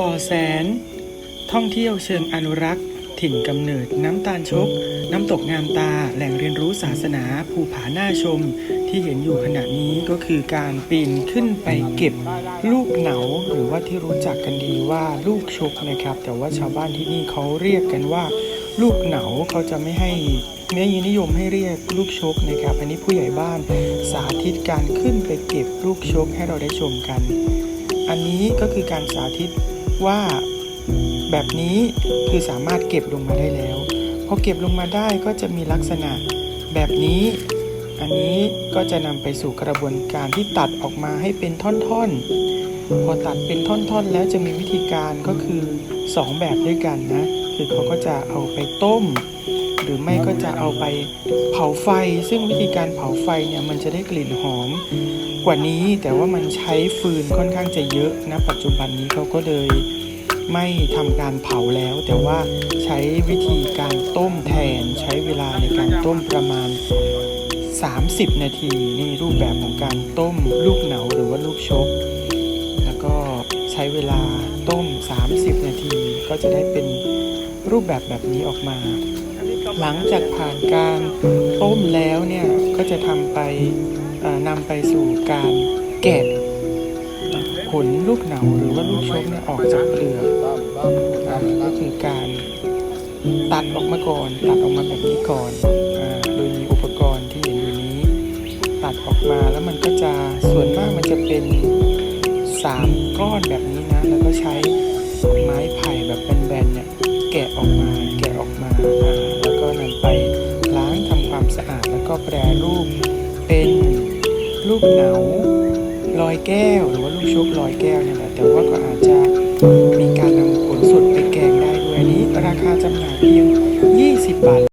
บ่อแสน ท่องเที่ยวเชิงอนุรักษ์ ถิ่นกำเนิดน้ำตาลชก น้ำตกงามตา แหล่งเรียนรู้ศาสนาภูผาหน้าชม ที่เห็นอยู่ขณะนี้ก็คือการปีนขึ้นไปเก็บลูกเหนา หรือว่าที่รู้จักกันดีว่าลูกชกนะครับ แต่ว่าชาวบ้านที่นี่เขาเรียกกันว่า ลูกเหนาเขาจะไม่ให้ไม่นิยมให้เรียกลูกชกนะครับ อันนี้ผู้ใหญ่บ้านสาธิตการขึ้นไปเก็บลูกชกให้เราได้ชมกัน อันนี้ก็คือการสาธิตว่าแบบนี้คือสามารถเก็บลงมาได้แล้ว พอเก็บลงมาได้ก็จะมีลักษณะแบบนี้ อันนี้ก็จะนำไปสู่กระบวนการที่ตัดออกมาให้เป็นท่อนๆ พอตัดเป็นท่อนๆ แล้วจะมีวิธีการก็คือ 2 แบบด้วยกันนะ คือเขาก็จะเอาไปต้ม หรือไม่ก็จะเอาไปเผาไฟ ซึ่งวิธีการเผาไฟเนี่ยมันจะได้กลิ่นหอม กว่านี้แต่ว่ามันใช้ฟืนค่อนข้างจะเยอะนะปัจจุบันนี้เขาก็เลยไม่ทำการเผาแล้ว แต่ว่าใช้วิธีการต้มแทน ใช้เวลาในการต้มประมาณ 30 นาทีนี่รูปแบบของการต้มลูกเหนาหรือว่าลูกชก แล้วก็ใช้เวลาต้ม 30 นาทีก็จะได้เป็นรูปแบบแบบนี้ออกมา หลังจากผ่านการต้มแล้วเนี่ยก็จะทำไปนำไปสู่การแกะผลลูกเหนาหรือว่าลูกชกเนี่ยออกจากเปลือกก็คือการตัดออกมาก่อน ตัดออกมาแบบนี้ก่อนอโดยมีอุปกรณ์ที่เห็นอยู่นี้ ตัดออกมาแล้วมันก็จะส่วนมากมันจะเป็นสามก้อนแบบนี้นะ แล้วก็ใช้ไม้ไผ่แบบแบนๆเนี่ยแกะออก ลูกเหนาลอยแก้ว หรือว่าลูกชุบลอยแก้วเนี่ยแหละแต่ว่าก็อาจจะมีการนำผลสดไปแกงได้ด้วยอันนี้ราคาจำหน่ายเพียง 20 บาท